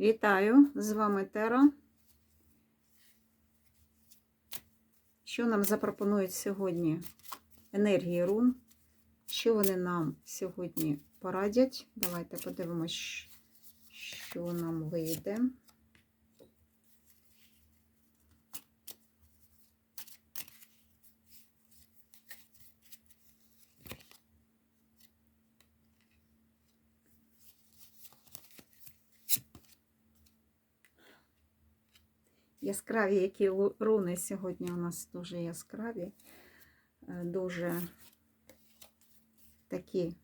Вітаю! З вами Тера. Що нам запропонують сьогодні енергії рун? Що вони нам сьогодні порадять? Давайте подивимось, що нам вийде. Яскраві, які руни сьогодні у нас дуже яскраві, е, дуже такі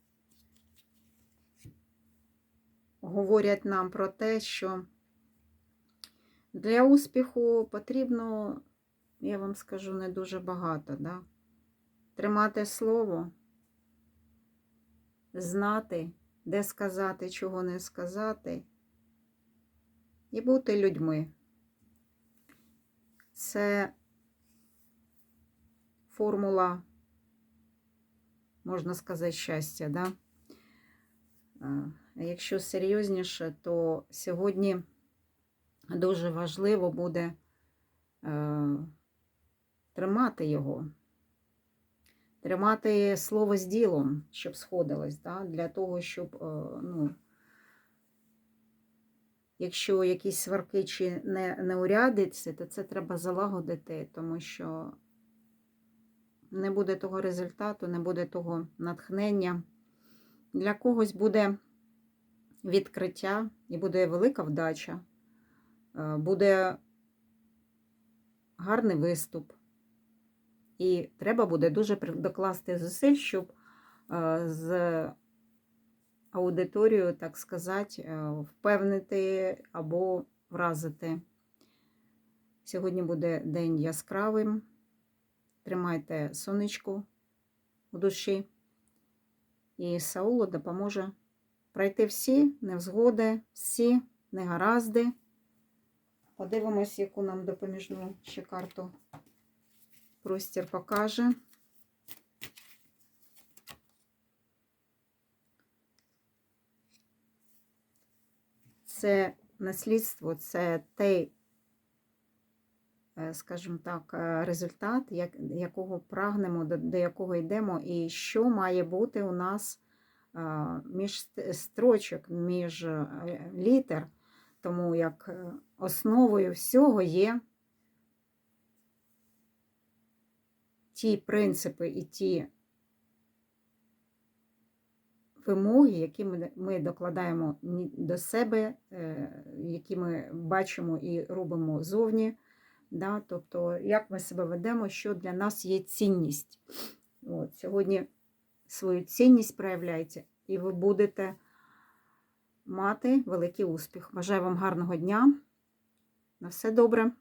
говорять нам про те, що для успіху потрібно, я вам скажу, не дуже багато. Да? Тримати слово, знати, де сказати, чого не сказати, і бути людьми. Це формула, можна сказати, щастя. Да? Якщо серйозніше, то сьогодні дуже важливо буде е, тримати його, тримати слово з ділом, щоб сходилось, да? для того, щоб, е, ну, якщо якісь сварки чи не, не урядиться, то це треба залагодити, тому що не буде того результату, не буде того натхнення. Для когось буде відкриття і буде велика вдача, е, буде гарний виступ. І треба буде дуже докласти зусиль, щоб е, з аудиторію, так сказати, е, впевнити або вразити. Сьогодні буде день яскравим. Тримайте сонечку у душі. І Саулу допоможе пройти всі невзгоди, всі негаразди. Подивимось, яку нам допоміжну ще карту простір покаже. Це наслідство, це той, е, скажімо так, е, результат, як, якого прагнемо, до, якого йдемо, і що має бути у нас е, між строчок, між літер, тому як основою всього є ті принципи і ті вимоги, які ми, докладаємо до себе, е, які ми бачимо і робимо зовні. Да? Тобто, як ми себе ведемо, що для нас є цінність. От, сьогодні свою цінність проявляйте, і ви будете мати великий успіх. Бажаю вам гарного дня. На все добре.